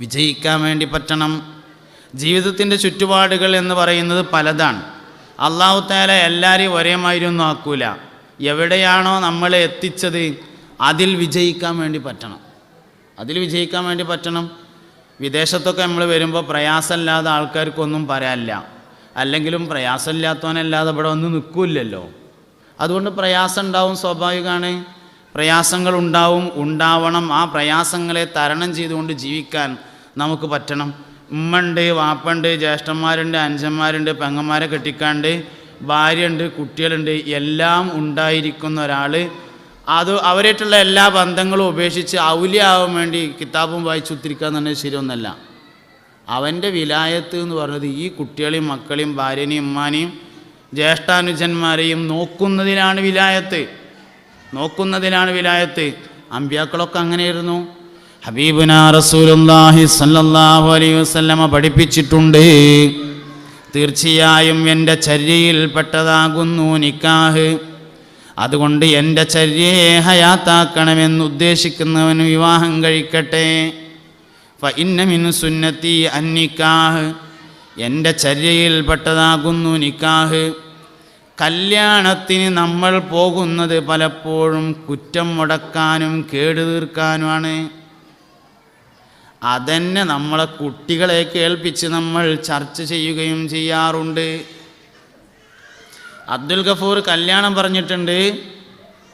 വിജയിക്കാൻ വേണ്ടി പറ്റണം. ജീവിതത്തിന്റെ ചുറ്റുപാടുകൾ എന്ന് പറയുന്നത് പലതാണ്. അള്ളാഹു താല എല്ലാവരെയും ഒരേമാതിരി ഒന്നും ആക്കൂല. എവിടെയാണോ നമ്മളെ എത്തിച്ചത് അതിൽ വിജയിക്കാൻ വേണ്ടി പറ്റണം. അതിൽ വിജയിക്കാൻ വേണ്ടി പറ്റണം. വിദേശത്തൊക്കെ നമ്മൾ വരുമ്പോൾ പ്രയാസമില്ലാതെ ആൾക്കാർക്കൊന്നും പറയാനില്ല. അല്ലെങ്കിലും പ്രയാസമില്ലാത്തവനല്ലാതെ ഇവിടെ ഒന്നും നിൽക്കില്ലല്ലോ. അതുകൊണ്ട് പ്രയാസം ഉണ്ടാവും സ്വാഭാവികമാണ്. പ്രയാസങ്ങൾ ഉണ്ടാവും ഉണ്ടാവണം. ആ പ്രയാസങ്ങളെ തരണം ചെയ്തുകൊണ്ട് ജീവിക്കാൻ നമുക്ക് പറ്റണം. ഉമ്മണ്ട് വാപ്പുണ്ട് ജ്യേഷ്ഠന്മാരുണ്ട് അനുജന്മാരുണ്ട് പെങ്ങന്മാരെ കെട്ടിക്കാണ്ട് ഭാര്യയുണ്ട് കുട്ടികളുണ്ട് എല്ലാം ഉണ്ടായിരിക്കുന്ന ഒരാൾ അത് അവരായിട്ടുള്ള എല്ലാ ബന്ധങ്ങളും ഉപേക്ഷിച്ച് ഔലിയാവാൻ വേണ്ടി കിതാബും വായിച്ചു ഉത്തിരിക്കുക എന്ന് പറഞ്ഞാൽ ശരിയൊന്നല്ല. അവന്റെ വിലായത്ത് എന്ന് പറഞ്ഞത് ഈ കുട്ടികളെയും മക്കളെയും ഭാര്യനെയും ഉമ്മാനെയും ജ്യേഷ്ഠാനുജന്മാരെയും നോക്കുന്നതിനാണ് വിലായത്ത്. നോക്കുന്നതിനാണ് വിലായത്ത്. അമ്പ്യാക്കളൊക്കെ അങ്ങനെയായിരുന്നു. ഹബീബുന റസൂലുല്ലാഹി സല്ലല്ലാഹു അലൈഹി വസല്ലമ പഠിപ്പിച്ചിട്ടുണ്ട്. തീർച്ചയായും എന്റെ ചര്യയിൽപ്പെട്ടതാകുന്നു നിക്കാഹ്. അതുകൊണ്ട് എന്റെ ചര്യയെ ഹയാത്താക്കണമെന്ന് ഉദ്ദേശിക്കുന്നവന് വിവാഹം കഴിക്കട്ടെ. സുന്നത്തി അന്നിക്കാഹ് എന്റെ ചര്യയിൽപ്പെട്ടതാകുന്നു നിക്കാഹ്. കല്യാണത്തിന് നമ്മൾ പോകുന്നത് പലപ്പോഴും കുറ്റം മുടക്കാനും കേടുതീർക്കാനുമാണ്. തീർക്കാനുമാണ് അതന്നെ നമ്മളെ കുട്ടികളെ കേൾപ്പിച്ച് നമ്മൾ ചർച്ച ചെയ്യുകയും ചെയ്യാറുണ്ട്. അബ്ദുൽ ഗഫൂർ കല്യാണം പറഞ്ഞിട്ടുണ്ട്.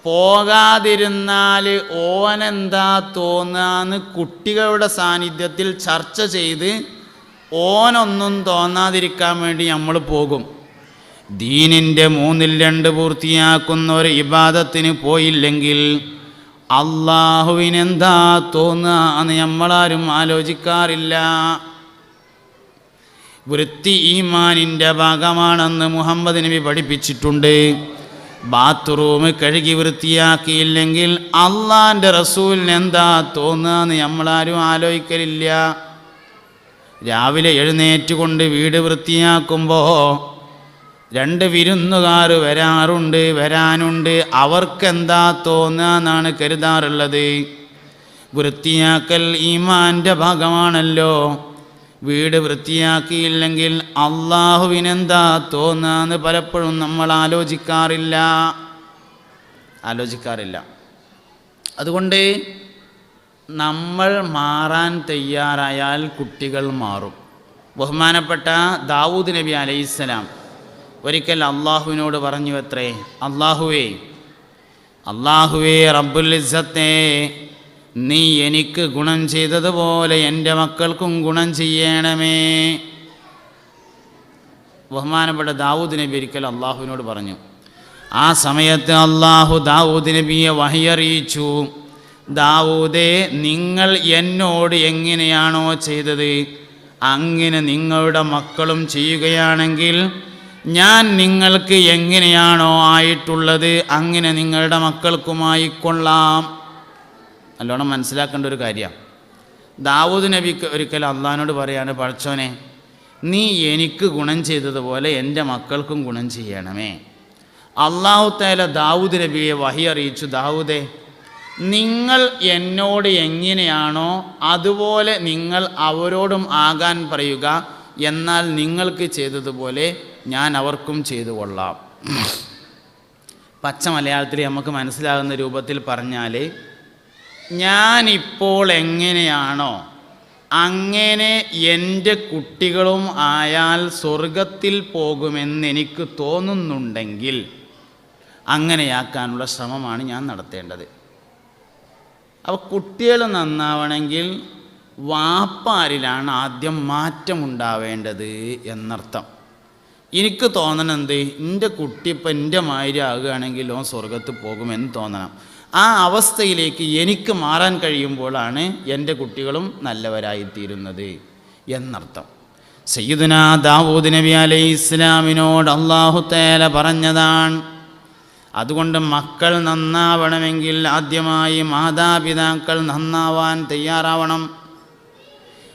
പോകാതിരുന്നാൽ ഓനെന്താ തോന്നാന്ന് കുട്ടികളുടെ സാന്നിധ്യത്തിൽ ചർച്ച ചെയ്ത് ഓനൊന്നും തോന്നാതിരിക്കാൻ വേണ്ടി നമ്മൾ പോകും. ദീനിന്റെ മൂന്നിൽ രണ്ട് പൂർത്തിയാക്കുന്ന ഒരു ഇബാദത്തിന് പോയില്ലെങ്കിൽ അള്ളാഹുവിനെന്താ തോന്നുക എന്ന് നമ്മളാരും ആലോചിക്കാറില്ല. വൃത്തി ഈമാനിന്റെ ഭാഗമാണെന്ന് മുഹമ്മദ് നബി പഠിപ്പിച്ചിട്ടുണ്ട്. ബാത്റൂം കഴുകി വൃത്തിയാക്കിയില്ലെങ്കിൽ അള്ളാന്റെ റസൂലിന് എന്താ തോന്നുക എന്ന് നമ്മളാരും ആലോചിക്കലില്ല. രാവിലെ എഴുന്നേറ്റ് കൊണ്ട് വീട് വൃത്തിയാക്കുമ്പോൾ രണ്ട് വിരുന്നുകാർ വരാറുണ്ട് വരാനുണ്ട്. അവർക്കെന്താ തോന്നുക എന്നാണ് കരുതാറുള്ളത്. വൃത്തിയാക്കൽ ഈമാന്റെ ഭാഗമാണല്ലോ. വീട് വൃത്തിയാക്കിയില്ലെങ്കിൽ അള്ളാഹുവിനെന്താ തോന്നാന്ന് പലപ്പോഴും നമ്മൾ ആലോചിക്കാറില്ല. ആലോചിക്കാറില്ല. അതുകൊണ്ട് നമ്മൾ മാറാൻ തയ്യാറായാൽ കുട്ടികൾ മാറും. ബഹുമാനപ്പെട്ട ദാവൂദ് നബി അലൈഹിസ്സലാം ഒരിക്കൽ അള്ളാഹുവിനോട് പറഞ്ഞു അത്രേ അള്ളാഹുവേ അള്ളാഹുവേ റബ്ബുൽ ഇസ്സത്തെ നീ എനിക്ക് ഗുണം ചെയ്തതുപോലെ എന്റെ മക്കൾക്കും ഗുണം ചെയ്യണമേ. ബഹുമാനപ്പെട്ട ദാവൂദ് നബി ഒരിക്കൽ അള്ളാഹുവിനോട് പറഞ്ഞു ആ സമയത്ത് അള്ളാഹു ദാവൂദ് നബിയെ വഹിയറിയിച്ചു. ദാവൂദേ നിങ്ങൾ എന്നോട് എങ്ങനെയാണോ ചെയ്തത്? അങ്ങനെ നിങ്ങളുടെ മക്കളും ചെയ്യുകയാണെങ്കിൽ ഞാൻ നിങ്ങൾക്ക് എങ്ങനെയാണോ ആയിട്ടുള്ളത് അങ്ങനെ നിങ്ങളുടെ മക്കൾക്കുമായി കൊള്ളാം. നല്ലോണം മനസ്സിലാക്കേണ്ട ഒരു കാര്യമാണ് ദാവൂദ് നബിക്ക് ഒരിക്കൽ അള്ളഹാനോട് പറയാണ് പഴച്ചോനെ നീ എനിക്ക് ഗുണം ചെയ്തതുപോലെ എന്റെ മക്കൾക്കും ഗുണം ചെയ്യണമേ. അള്ളാഹു തേല ദാവൂദ് നബിയെ വഹി അറിയിച്ചു ദാവൂദേ നിങ്ങൾ എന്നോട് എങ്ങനെയാണോ അതുപോലെ നിങ്ങൾ അവരോടും ആകാൻ പറയുക. എന്നാൽ നിങ്ങൾക്ക് ചെയ്തതുപോലെ ഞാൻ അവർക്കും ചെയ്തു കൊള്ളാം. പച്ച മലയാളത്തിൽ നമുക്ക് മനസ്സിലാകുന്ന രൂപത്തിൽ പറഞ്ഞാൽ ഞാനിപ്പോൾ എങ്ങനെയാണോ അങ്ങനെ എന്റെ കുട്ടികളും ആയാൽ സ്വർഗത്തിൽ പോകുമെന്ന് എനിക്ക് തോന്നുന്നുണ്ടെങ്കിൽ അങ്ങനെയാക്കാനുള്ള ശ്രമമാണ് ഞാൻ നടത്തേണ്ടത്. അപ്പോൾ കുട്ടികൾ നന്നാവണമെങ്കിൽ വാപ്പാരിലാണ് ആദ്യം മാറ്റമുണ്ടാവേണ്ടത് എന്നർത്ഥം. എനിക്ക് തോന്നണം എന്ത്? എന്റെ കുട്ടി ഇപ്പം എന്റെ മാതിരി ആകുകയാണെങ്കിൽ ഓൻ സ്വർഗത്ത് പോകുമെന്ന് തോന്നണം. ആ അവസ്ഥയിലേക്ക് എനിക്ക് മാറാൻ കഴിയുമ്പോഴാണ് എന്റെ കുട്ടികളും നല്ലവരായിത്തീരുന്നത് എന്നർത്ഥം. സയ്യിദുന ദാവൂദ് നബി അലൈഹി ഇസ്ലാമിനോട് അള്ളാഹു തേല പറഞ്ഞതാണ് അതുകൊണ്ട് മക്കൾ നന്നാവണമെങ്കിൽ ആദ്യമായി മാതാപിതാക്കൾ നന്നാവാൻ തയ്യാറാവണം.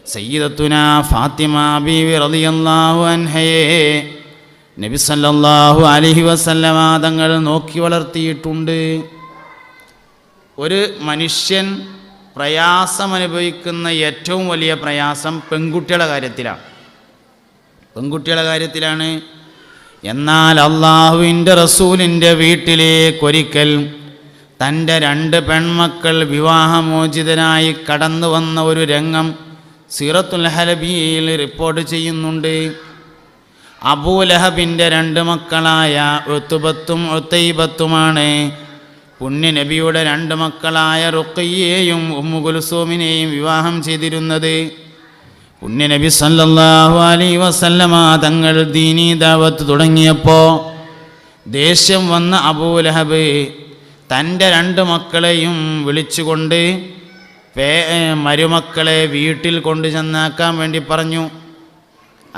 സയ്യിദത്തുന ഫാത്തിമ ബീവി റളിയല്ലാഹു അൻഹയെ നബി സല്ലല്ലാഹു അലൈഹി വസല്ലമ തങ്ങൾ നോക്കി വളർത്തിയിട്ടുണ്ട്. ഒരു മനുഷ്യൻ പ്രയാസം അനുഭവിക്കുന്ന ഏറ്റവും വലിയ പ്രയാസം പെൺകുട്ടികളുടെ കാര്യത്തിലാണ്. പെൺകുട്ടികളുടെ കാര്യത്തിലാണ്. എന്നാൽ അള്ളാഹുവിന്റെ റസൂലിന്റെ വീട്ടിലേക്കൊരിക്കൽ തന്റെ രണ്ട് പെൺമക്കൾ വിവാഹമോചിതനായി കടന്നു വന്ന ഒരു രംഗം സീറത്തുൽ ഹലബിയിൽ റിപ്പോർട്ട് ചെയ്യുന്നുണ്ട്. അബൂലഹബിന്റെ രണ്ട് മക്കളായ ഒത്തുബത്തും ഒത്തൈബത്തുമാണ് പുണ്യ നബിയുടെ രണ്ട് മക്കളായ റുക്കയ്യെയും ഉമ്മുകുൽസൂമിനെയും വിവാഹം ചെയ്തിരുന്നത്. പുണ്യ നബി സല്ലല്ലാഹു അലൈ വസല്ലമ തങ്ങൾ ദീനീ ദാവത്ത് തുടങ്ങിയപ്പോൾ ദേഷ്യം വന്ന അബൂലഹബ് തന്റെ രണ്ട് മക്കളെയും വിളിച്ചുകൊണ്ട് മരുമക്കളെ വീട്ടിൽ കൊണ്ടുചെന്നാക്കാൻ വേണ്ടി പറഞ്ഞു.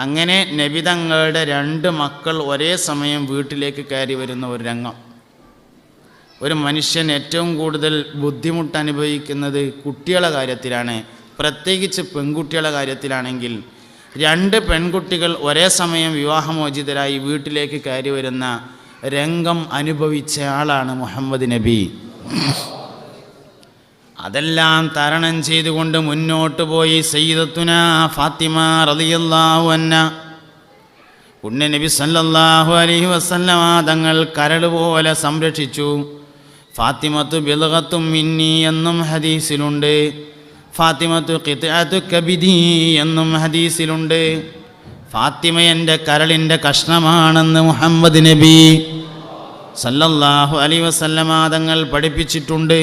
അങ്ങനെ നബിതങ്ങളുടെ രണ്ട് മക്കൾ ഒരേ സമയം വീട്ടിലേക്ക് കയറി വരുന്ന ഒരു രംഗം. ഒരു മനുഷ്യൻ ഏറ്റവും കൂടുതൽ ബുദ്ധിമുട്ട് അനുഭവിക്കുന്നത് കുട്ടികളെ കാര്യത്തിലാണ്. പ്രത്യേകിച്ച് പെൺകുട്ടികളെ കാര്യത്തിലാണെങ്കിൽ രണ്ട് പെൺകുട്ടികൾ ഒരേ സമയം വിവാഹമോചിതരായി വീട്ടിലേക്ക് കയറി വരുന്ന രംഗം അനുഭവിച്ച ആളാണ് മുഹമ്മദ് നബി. അതെല്ലാം തരണം ചെയ്തുകൊണ്ട് മുന്നോട്ട് പോയി സയ്യിദത്തുന ഫാത്തിമ റളിയല്ലാഹു അന്ന പുണ്യ നബി സല്ലല്ലാഹു അലൈഹി വസല്ലമ തങ്ങൾ കരട് പോലെ സംരക്ഷിച്ചു. ഫാത്തിമത്തു ബിൽഗത്തും മിന്നി എന്നും ഹദീസിലുണ്ട്. ഫാത്തിമത്തു ഖിത്അത്തു കബിദി എന്നും ഹദീസിലുണ്ട്. ഫാത്തിമ എന്റെ കരളിന്റെ കഷ്ണമാണെന്ന് മുഹമ്മദ് നബി സല്ലല്ലാഹു അലൈഹി വസല്ലമ തങ്ങൾ പഠിപ്പിച്ചിട്ടുണ്ട്.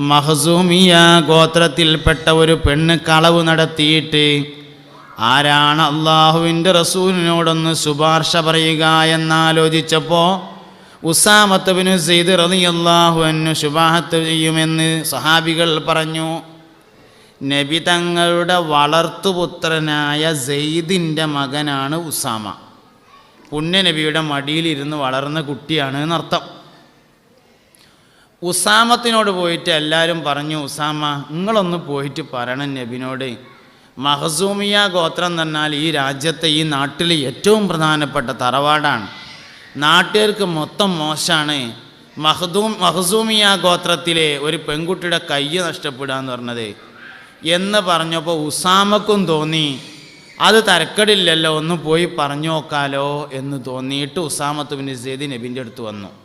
മഹസൂമിയ ഗോത്രത്തിൽപ്പെട്ട ഒരു പെണ്ണ് കളവ് നടത്തിയിട്ട് ആരാണ് അള്ളാഹുവിന്റെ റസൂലിനോടൊന്ന് ശുപാർശ പറയുക എന്നാലോചിച്ചപ്പോൾ ഉസാമത്ത് സെയ്ദ് സെയ്ദ് അള്ളാഹു എന്നു ശുപാഹത്ത് ചെയ്യുമെന്ന് സഹാബികൾ പറഞ്ഞു. നബി തങ്ങളുടെ വളർത്തുപുത്രനായ സെയ്ദിന്റെ മകനാണ് ഉസാമ. പുണ്യനബിയുടെ മടിയിലിരുന്ന് വളർന്ന കുട്ടിയാണ് എന്നർത്ഥം. ഉസാമത്തിനോട് പോയിട്ട് എല്ലാവരും പറഞ്ഞു ഉസാമ നിങ്ങളൊന്ന് പോയിട്ട് പറയണം നബിനോട്. മഹസൂമിയ ഗോത്രം തന്നാൽ ഈ രാജ്യത്തെ ഈ നാട്ടിൽ ഏറ്റവും പ്രധാനപ്പെട്ട തറവാടാണ്. നാട്ടുകാർക്ക് മൊത്തം മോശമാണ്. മഹദൂം മഹസൂമിയ ഗോത്രത്തിലെ ഒരു പെൺകുട്ടിയുടെ കയ്യ് നഷ്ടപ്പെടുക എന്ന് പറഞ്ഞത്. എന്ന് പറഞ്ഞപ്പോൾ ഉസാമക്കും തോന്നി അത് തരക്കടില്ലല്ലോ ഒന്ന് പോയി പറഞ്ഞു നോക്കാലോ എന്ന് തോന്നിയിട്ട് ഉസാമത്ത് ബിൻ സെയ്ദ് നബിന്റെ അടുത്ത് വന്നു.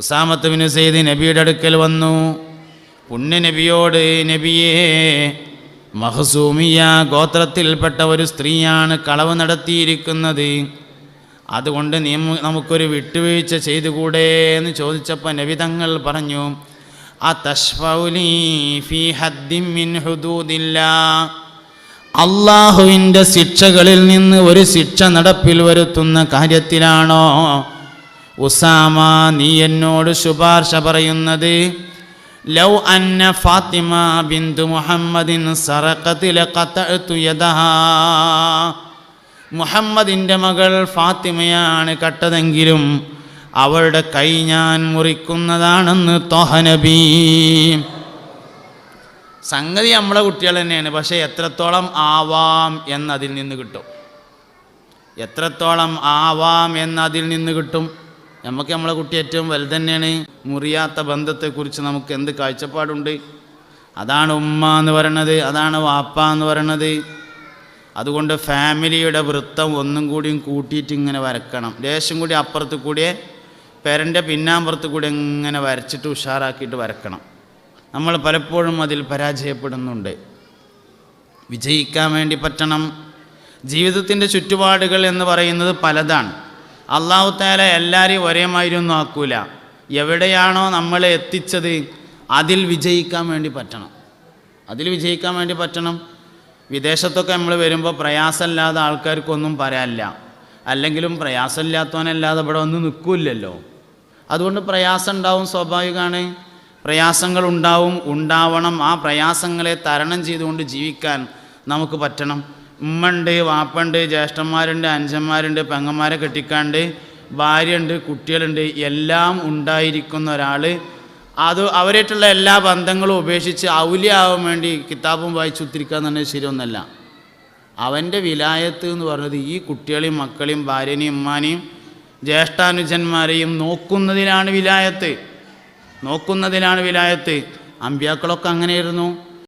ഉസാമത്ത് ബിൻ സെയ്ദ് നബിയുടെ അടുക്കൽ വന്നു. പുണ്യ നബിയോട് നബിയേ മഹസൂമിയ ഗോത്രത്തിൽപ്പെട്ട ഒരു സ്ത്രീയാണ് കളവ് നടത്തിയിരിക്കുന്നത്. അതുകൊണ്ട് നീ നമുക്കൊരു വിട്ടുവീഴ്ച ചെയ്തുകൂടെ? എന്ന് ചോദിച്ചപ്പോൾ നബി തങ്ങൾ പറഞ്ഞു അള്ളാഹുവിന്റെ ശിക്ഷകളിൽ നിന്ന് ഒരു ശിക്ഷ നടപ്പിൽ വരുത്തുന്ന കാര്യത്തിലാണോ ഉസാമ നീ എന്നോട് ശുപാർശ പറയുന്നത് ലൗ അന്ന ഫാത്തിമ ബിന്ദു മുഹമ്മദിൻ സറക്കത്തിലെ കത്തഴുത്തു യദഹാ. മുഹമ്മദിന്റെ മകൾ ഫാത്തിമയാണ് കട്ടതെങ്കിലും അവളുടെ കൈ ഞാൻ മുറിക്കുന്നതാണെന്ന് തോഹനബീ സംഗതി നമ്മളെ കുട്ടികൾ തന്നെയാണ്. പക്ഷേ എത്രത്തോളം ആവാം എന്നതിൽ നിന്ന് കിട്ടും. എത്രത്തോളം ആവാം എന്നതിൽ നിന്ന് കിട്ടും? നമുക്ക് നമ്മളെ കുട്ടി ഏറ്റവും വലുതന്നെയാണ് മുറിയാത്ത ബന്ധത്തെക്കുറിച്ച് നമുക്ക് എന്ത് കാഴ്ചപ്പാടുണ്ട്? അതാണ് ഉമ്മ എന്ന് പറയണത് അതാണ് വാപ്പ എന്ന് പറയണത്. അതുകൊണ്ട് ഫാമിലിയുടെ വൃത്തം ഒന്നും കൂടിയും കൂട്ടിയിട്ട് ഇങ്ങനെ വരക്കണം. ലേശം കൂടി അപ്പുറത്ത് കൂടിയേ പെരന്റെ പിന്നാമ്പുറത്ത് കൂടി ഇങ്ങനെ വരച്ചിട്ട് ഉഷാറാക്കിയിട്ട് വരക്കണം. നമ്മൾ പലപ്പോഴും അതിൽ പരാജയപ്പെടുന്നുണ്ട്. വിജയിക്കാൻ വേണ്ടി പറ്റണം. ജീവിതത്തിന്റെ ചുറ്റുപാടുകൾ എന്ന് പറയുന്നത് പലതാണ്. അള്ളാഹു താല എല്ലാവരെയും ഒന്നും ആക്കൂല. എവിടെയാണോ നമ്മളെ എത്തിച്ചത് അതിൽ വിജയിക്കാൻ വേണ്ടി പറ്റണം. അതിൽ വിജയിക്കാൻ വേണ്ടി പറ്റണം. വിദേശത്തൊക്കെ നമ്മൾ വരുമ്പോൾ പ്രയാസമില്ലാതെ ആൾക്കാർക്കൊന്നും പറയാനില്ല. അല്ലെങ്കിലും പ്രയാസമില്ലാത്തവനല്ലാതെ ഇവിടെ ഒന്നും നിൽക്കില്ലല്ലോ. അതുകൊണ്ട് പ്രയാസം ഉണ്ടാവും സ്വാഭാവികമാണ്. പ്രയാസങ്ങൾ ഉണ്ടാവും ഉണ്ടാവണം. ആ പ്രയാസങ്ങളെ തരണം ചെയ്തുകൊണ്ട് ജീവിക്കാൻ നമുക്ക് പറ്റണം. ഉമ്മണ്ട് വാപ്പുണ്ട് ജ്യേഷ്ഠന്മാരുണ്ട് അഞ്ചന്മാരുണ്ട് പെങ്ങന്മാരെ കെട്ടിക്കാണ്ട് ഭാര്യയുണ്ട് കുട്ടികളുണ്ട് എല്ലാം ഉണ്ടായിരിക്കുന്ന ഒരാൾ അത് അവരായിട്ടുള്ള എല്ലാ ബന്ധങ്ങളും ഉപേക്ഷിച്ച് ഔലിയാവാൻ വേണ്ടി കിതാബും വായിച്ചു ഉത്തിരിക്കുക പറഞ്ഞാൽ ശരിയൊന്നല്ല. അവന്റെ വിലായത്ത് എന്ന് പറഞ്ഞത് ഈ കുട്ടികളെയും മക്കളെയും ഭാര്യനെയും ഉമ്മാനെയും ജ്യേഷ്ഠാനുജന്മാരെയും നോക്കുന്നതിനാണ് വിലായത്ത്. നോക്കുന്നതിനാണ് വിലായത്ത്. അമ്പ്യാക്കളൊക്കെ അങ്ങനെയായിരുന്നു.